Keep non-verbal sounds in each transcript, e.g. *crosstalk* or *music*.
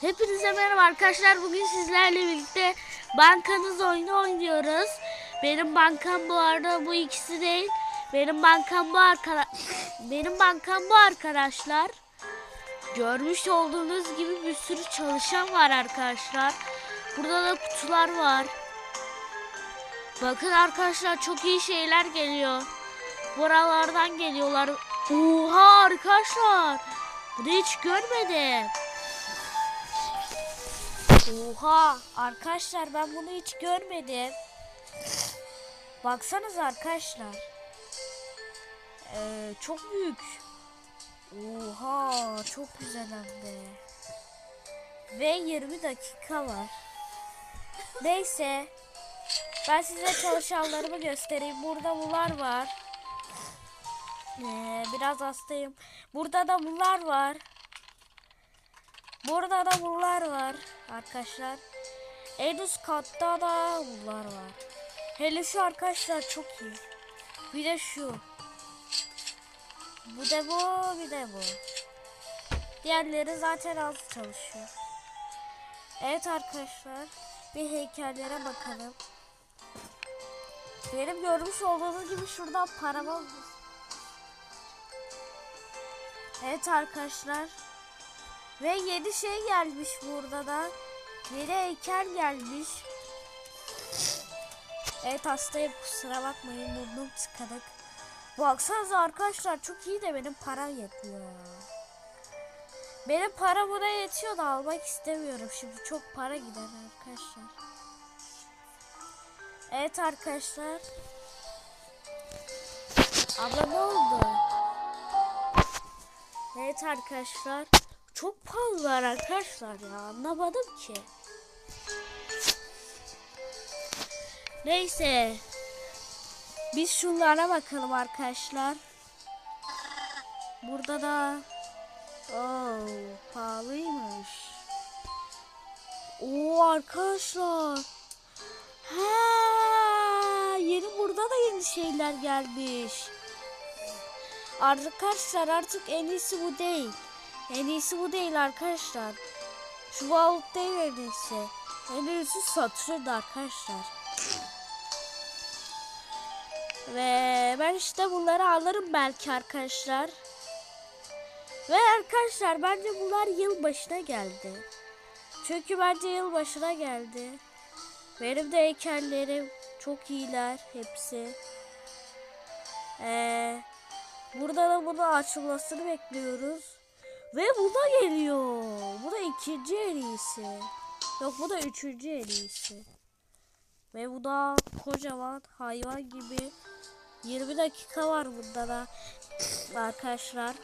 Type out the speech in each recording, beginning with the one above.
Hepinize merhaba arkadaşlar. Bugün sizlerle birlikte bankanız oyunu oynuyoruz. Benim bankam bu arada bu ikisi değil. Benim bankam bu arkadaş *laughs* Benim bankam bu arkadaşlar. Görmüş olduğunuz gibi bir sürü çalışan var arkadaşlar. Burada da kutular var. Bakın arkadaşlar çok iyi şeyler geliyor. Buralardan geliyorlar. Oha arkadaşlar. Bunu hiç görmedim. Oha arkadaşlar ben bunu hiç görmedim. Baksanız arkadaşlar. Ee, çok büyük. Oha çok güzel hem de. Ve 20 dakika var. Neyse. Ben size çalışanlarımı göstereyim. Burada bunlar var. Ee, biraz hastayım. Burada da bunlar var. Burada da bunlar var arkadaşlar. En katta da bunlar var. Hele şu arkadaşlar çok iyi. Bir de şu. Bu da bu, bir de bu. Diğerleri zaten az çalışıyor. Evet arkadaşlar. Bir heykellere bakalım. Benim görmüş olduğunuz gibi şuradan paramız Evet arkadaşlar. Ve yeni şey gelmiş burada da. Yeni heykel gelmiş. Evet hastayım kusura bakmayın burnum tıkanık. Baksanıza arkadaşlar çok iyi de benim param yetmiyor. Benim para buna yetiyor da almak istemiyorum. Şimdi çok para gider arkadaşlar. Evet arkadaşlar. Abla ne oldu? Evet arkadaşlar. Çok pahalılar arkadaşlar ya. Anlamadım ki. Neyse. Biz şunlara bakalım arkadaşlar. Burada da Oo, pahalıymış. Oo arkadaşlar. Ha, yeni burada da yeni şeyler gelmiş. Arkadaşlar artık en iyisi bu değil. En iyisi bu değil arkadaşlar. Şu vault değil en iyisi. En iyisi Satürn arkadaşlar. Ve ben işte bunları alırım belki arkadaşlar. Ve arkadaşlar bence bunlar yılbaşına geldi. Çünkü bence yılbaşına geldi. Benim de heykellerim çok iyiler hepsi. Ee, burada da bunu açılmasını bekliyoruz. Ve bu da geliyor. Bu da ikinci en iyisi. Yok bu da üçüncü en iyisi. Ve bu da kocaman hayvan gibi. 20 dakika var bunda da arkadaşlar.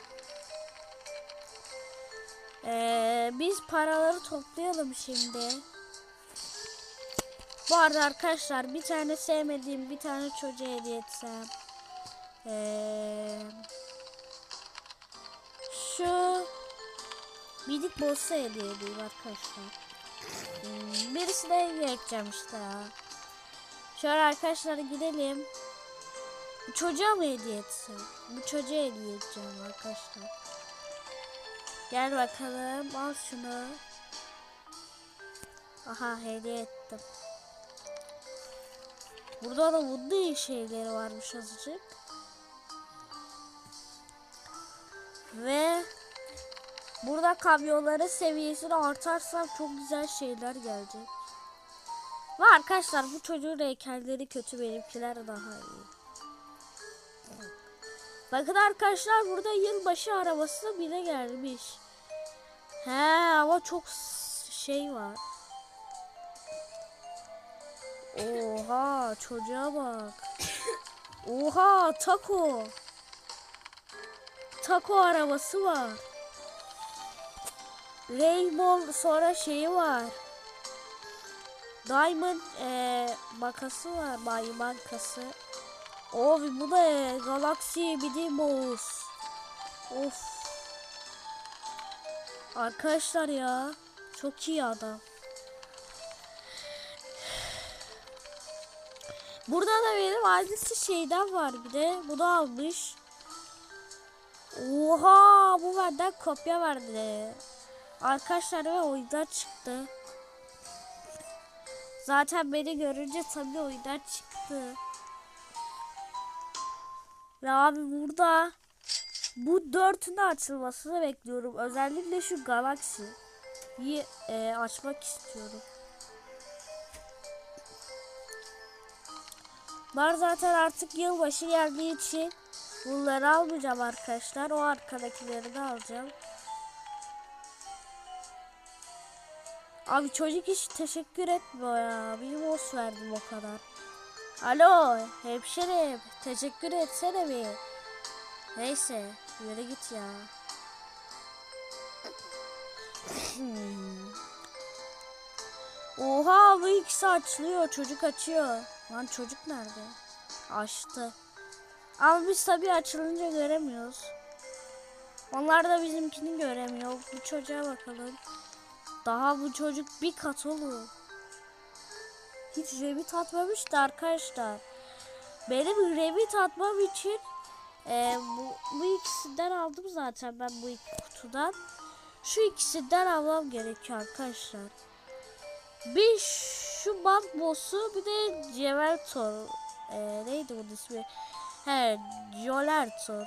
Ee, biz paraları toplayalım şimdi. Bu arada arkadaşlar bir tane sevmediğim bir tane çocuğa hediye etsem. Ee, minik boss'a hediye edeyim arkadaşlar. Hmm, birisine hediye edeceğim işte ya. Şöyle arkadaşlar gidelim. Bu çocuğa mı hediye etsem? Bu çocuğa hediye edeceğim arkadaşlar. Gel bakalım al şunu. Aha hediye ettim. Burada da iyi şeyleri varmış azıcık. Ve burada kamyonların seviyesini artarsam çok güzel şeyler gelecek. Ve arkadaşlar bu çocuğun heykelleri kötü benimkiler daha iyi. Bakın arkadaşlar burada yılbaşı arabası bile gelmiş. He ama çok şey var. Oha çocuğa bak. Oha taco. Taco arabası var. Rainbow sonra şeyi var. Diamond eee makası var. May bankası. Of bu da Galaxy mouse. Of. Arkadaşlar ya. Çok iyi adam. Burada da benim ailesi şeyden var bir de. Bunu almış. Oha bu benden kopya verdi. Arkadaşlar ve oyundan çıktı. Zaten beni görünce tabii oyundan çıktı. Ve abi burada bu dörtünün açılmasını bekliyorum. Özellikle şu Galaxy'yi e, açmak istiyorum. Var zaten artık yılbaşı geldiği için bunları almayacağım arkadaşlar. O arkadakileri de alacağım. Abi çocuk hiç teşekkür etmiyor ya. Bir boss verdim o kadar. Alo hemşerim teşekkür etsene bir. Neyse yürü git ya. Hmm. Oha bu ikisi açılıyor çocuk açıyor. Lan çocuk nerede? Açtı. Ama biz tabii açılınca göremiyoruz. Onlar da bizimkini göremiyor. Bu çocuğa bakalım. Daha bu çocuk bir kat olur. Hiç revit atmamıştı arkadaşlar. Benim revit atmam için e, bu, bu ikisinden aldım zaten ben bu iki kutudan. Şu ikisinden almam gerekiyor arkadaşlar. Bir şu band boss'u bir de Ceveltor. E, neydi bunun ismi? He, Jolertor.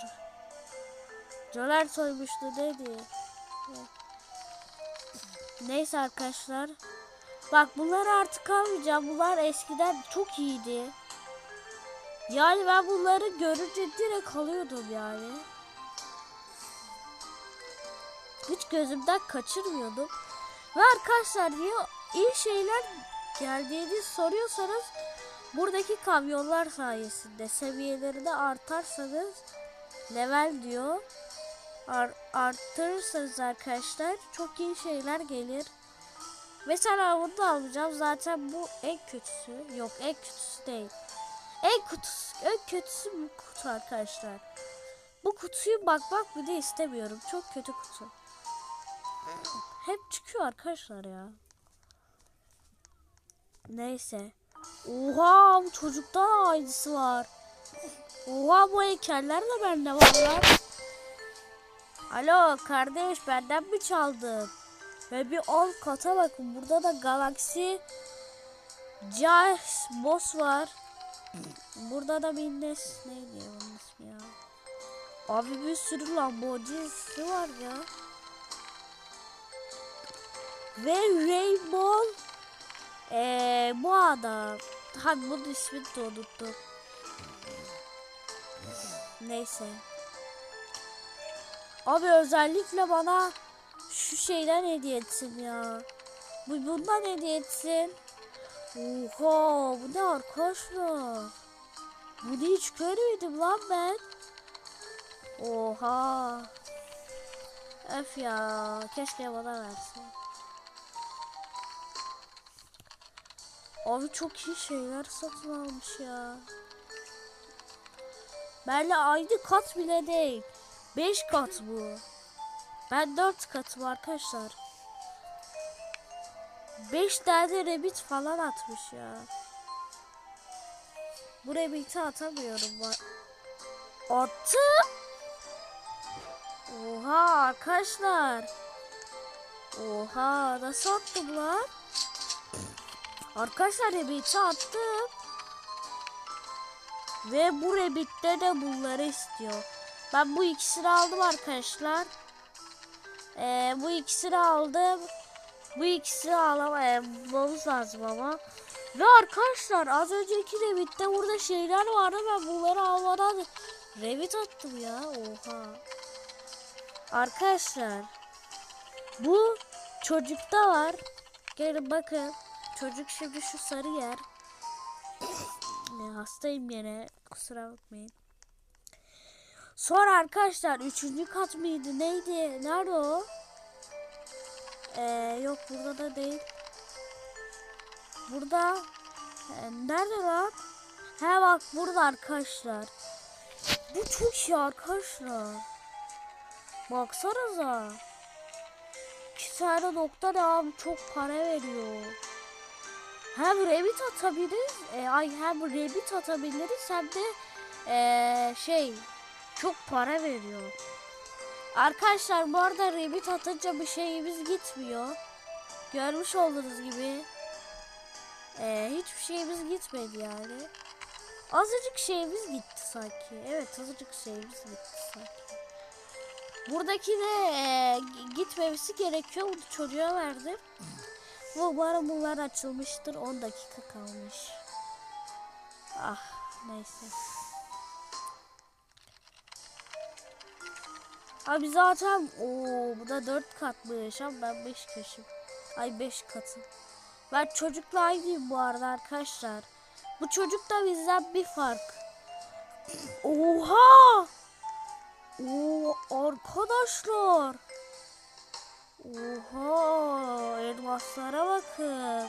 Jolertor'muştu neydi? Neyse arkadaşlar. Bak bunları artık almayacağım. Bunlar eskiden çok iyiydi. Yani ben bunları görünce direkt alıyordum yani. Hiç gözümden kaçırmıyordum. Ve arkadaşlar ya iyi şeyler geldiğini soruyorsanız buradaki kamyonlar sayesinde seviyelerini artarsanız level diyor. Ar arttırırsanız arkadaşlar çok iyi şeyler gelir. Mesela bunu da alacağım. Zaten bu en kötüsü. Yok en kötüsü değil. En kötüsü, en kötüsü bu kutu arkadaşlar. Bu kutuyu bakmak bile istemiyorum. Çok kötü kutu. Hep çıkıyor arkadaşlar ya. Neyse. Oha bu çocukta aynısı var. Oha bu heykeller de bende var. Alo kardeş benden mi çaldın? Ve bir alt kata bakın. Burada da Galaxy Jazz Boss var. Burada da bir nes neydi onun ismi ya? Abi bir sürü Lamborghini'si var ya. Ve Rainbow ee, bu adam. Hadi bunun ismini de unuttum. Neyse. Abi özellikle bana şu şeyden hediye etsin ya. Bu bundan hediye etsin. Oha bu ne arkadaşlar? Bunu hiç görmedim lan ben. Oha. Öf ya. Keşke bana versin. Abi çok iyi şeyler satın almış ya. Benle aynı kat bile değil. 5 kat bu. Ben 4 katım arkadaşlar. 5 tane rabbit falan atmış ya. Bu rabbit'i atamıyorum. Attı. Oha arkadaşlar. Oha nasıl attım lan? Arkadaşlar rabbit'i attım. Ve bu rabbitte de bunları istiyor. Ben bu ikisini aldım arkadaşlar. Ee, bu ikisini aldım. Bu ikisini alamamız lazım ama. Ve arkadaşlar az önceki Revit'te burada şeyler vardı ben bunları almadan Revit attım ya oha. Arkadaşlar bu çocukta var. Gelin bakın. Çocuk şimdi şu sarı yer. *coughs* Hastayım yine kusura bakmayın. Sonra arkadaşlar üçüncü kat mıydı neydi? Nerede o? Ee, yok burada da değil. Burada ee, nerede lan? He bak burada arkadaşlar. Bu çok iyi arkadaşlar. Baksanıza. İki tane da abi çok para veriyor. Hem rabbit atabiliriz. E, ay hem rabbit atabiliriz hem de e, şey çok para veriyor. Arkadaşlar bu arada rebit atınca bir şeyimiz gitmiyor. Görmüş olduğunuz gibi. Ee, hiçbir şeyimiz gitmedi yani. Azıcık şeyimiz gitti sanki. Evet azıcık şeyimiz gitti sanki. Buradaki de e, gitmemesi gerekiyor. Bunu çocuğa verdim. Ve umarım bunlar açılmıştır. 10 dakika kalmış. Ah neyse. Abi zaten o bu da 4 katmış ama ben 5 kaşım. Ay 5 katım. Ben çocukla aynıyım bu arada arkadaşlar. Bu çocuk da bizden bir fark. Oha! Oo arkadaşlar. Oha elmaslara bakın.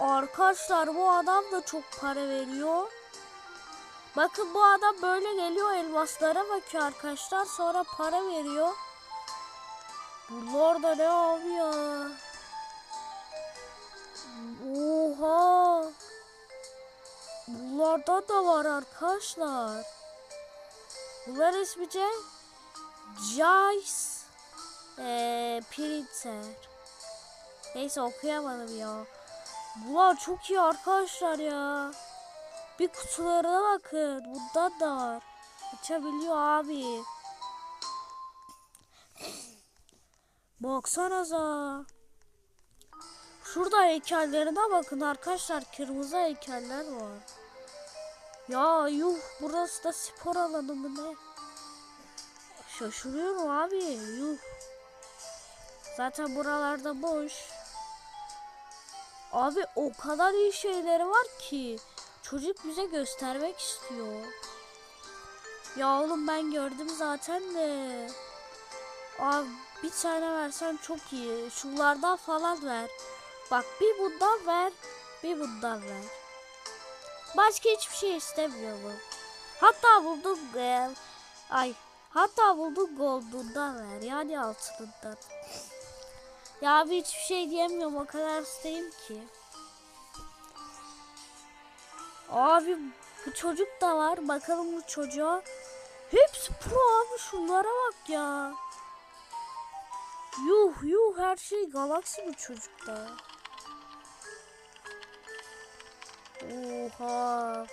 Arkadaşlar bu adam da çok para veriyor. Bakın bu adam böyle geliyor elmaslara bakıyor arkadaşlar. Sonra para veriyor. Bunlar da ne abi ya? Oha. Bunlardan da var arkadaşlar. Bunlar ismice Jace ee, Printer. Neyse okuyamadım ya. Bunlar çok iyi arkadaşlar ya. Bir kutularına bakın. Bundan da var. Açabiliyor abi. Baksanıza. Şurada heykellerine bakın arkadaşlar. Kırmızı heykeller var. Ya yuh burası da spor alanı mı ne? Şaşırıyorum abi yuh. Zaten buralarda boş. Abi o kadar iyi şeyleri var ki. Çocuk bize göstermek istiyor. Ya oğlum ben gördüm zaten de. Abi bir tane versen çok iyi. Şunlardan falan ver. Bak bir bundan ver. Bir bundan ver. Başka hiçbir şey istemiyorum. Hatta buldum e, ay hatta buldum goldundan ver. Yani altınından. Ya abi hiçbir şey diyemiyorum o kadar hastayım ki. Abi bu çocuk da var. Bakalım bu çocuğa. Hepsi pro abi şunlara bak ya. Yuh yuh her şey galaksi bu çocukta. Oha.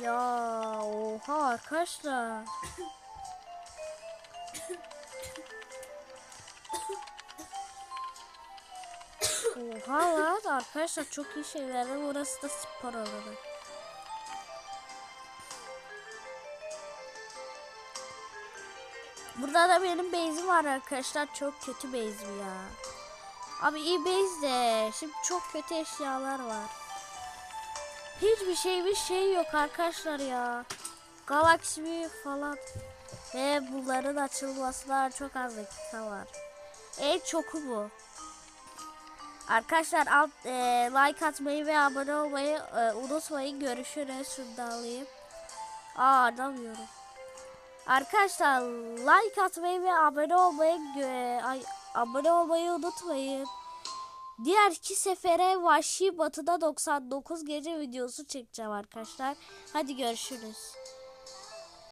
Ya oha arkadaşlar. Oha lan arkadaşlar çok iyi şeyler var. Burası da spor alanı. Burada da benim base'im var arkadaşlar. Çok kötü base'im ya. Abi iyi base de şimdi çok kötü eşyalar var. Hiçbir şey bir şey yok arkadaşlar ya. Galaxy falan. Ve bunların açılmasına çok az dakika var. En çoku bu. Arkadaşlar alt, e, like atmayı ve abone olmayı e, unutmayın. Görüşürüz. Şunu alayım. Aa anlamıyorum. Arkadaşlar like atmayı ve abone olmayı e, ay, abone olmayı unutmayın. Diğer iki sefere Vahşi Batı'da 99 gece videosu çekeceğim arkadaşlar. Hadi görüşürüz.